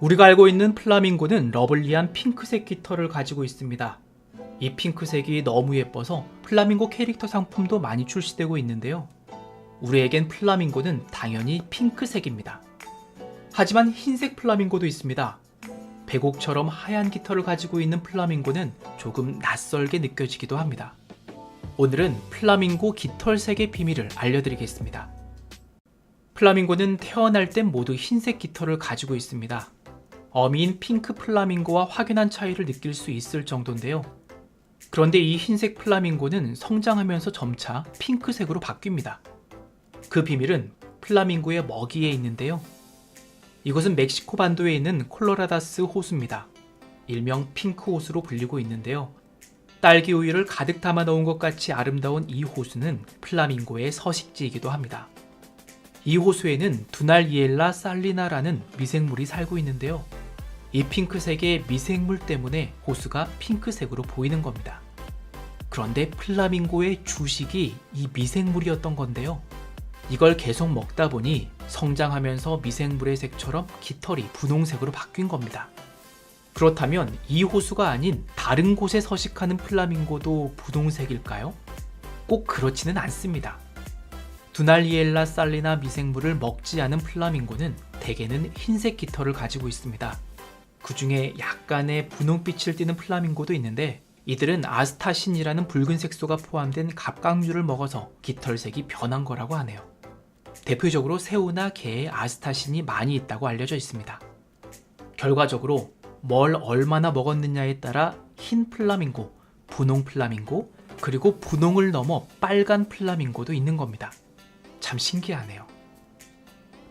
우리가 알고 있는 플라밍고는 러블리한 핑크색 깃털을 가지고 있습니다. 이 핑크색이 너무 예뻐서 플라밍고 캐릭터 상품도 많이 출시되고 있는데요. 우리에겐 플라밍고는 당연히 핑크색입니다. 하지만 흰색 플라밍고도 있습니다. 백옥처럼 하얀 깃털을 가지고 있는 플라밍고는 조금 낯설게 느껴지기도 합니다. 오늘은 플라밍고 깃털색의 비밀을 알려드리겠습니다. 플라밍고는 태어날 땐 모두 흰색 깃털을 가지고 있습니다. 어미인 핑크 플라밍고와 확연한 차이를 느낄 수 있을 정도인데요. 그런데 이 흰색 플라밍고는 성장하면서 점차 핑크색으로 바뀝니다. 그 비밀은 플라밍고의 먹이에 있는데요. 이곳은 멕시코 반도에 있는 콜로라다스 호수입니다. 일명 핑크 호수로 불리고 있는데요. 딸기 우유를 가득 담아 놓은 것 같이 아름다운 이 호수는 플라밍고의 서식지이기도 합니다. 이 호수에는 두날이엘라 살리나라는 미생물이 살고 있는데요. 이 핑크색의 미생물 때문에 호수가 핑크색으로 보이는 겁니다. 그런데 플라밍고의 주식이 이 미생물이었던 건데요. 이걸 계속 먹다 보니 성장하면서 미생물의 색처럼 깃털이 분홍색으로 바뀐 겁니다. 그렇다면 이 호수가 아닌 다른 곳에 서식하는 플라밍고도 분홍색일까요? 꼭 그렇지는 않습니다. 두날리엘라 살리나 미생물을 먹지 않은 플라밍고는 대개는 흰색 깃털을 가지고 있습니다. 그 중에 약간의 분홍빛을 띠는 플라밍고도 있는데 이들은 아스타신이라는 붉은 색소가 포함된 갑각류를 먹어서 깃털색이 변한 거라고 하네요. 대표적으로 새우나 게에 아스타신이 많이 있다고 알려져 있습니다. 결과적으로 뭘 얼마나 먹었느냐에 따라 흰 플라밍고, 분홍 플라밍고, 그리고 분홍을 넘어 빨간 플라밍고도 있는 겁니다. 참 신기하네요.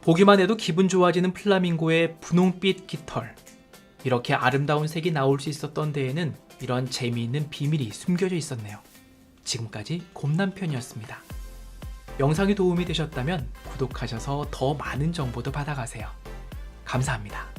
보기만 해도 기분 좋아지는 플라밍고의 분홍빛 깃털. 이렇게 아름다운 색이 나올 수 있었던 데에는 이런 재미있는 비밀이 숨겨져 있었네요. 지금까지 곰남편이었습니다. 영상이 도움이 되셨다면 구독하셔서 더 많은 정보도 받아가세요. 감사합니다.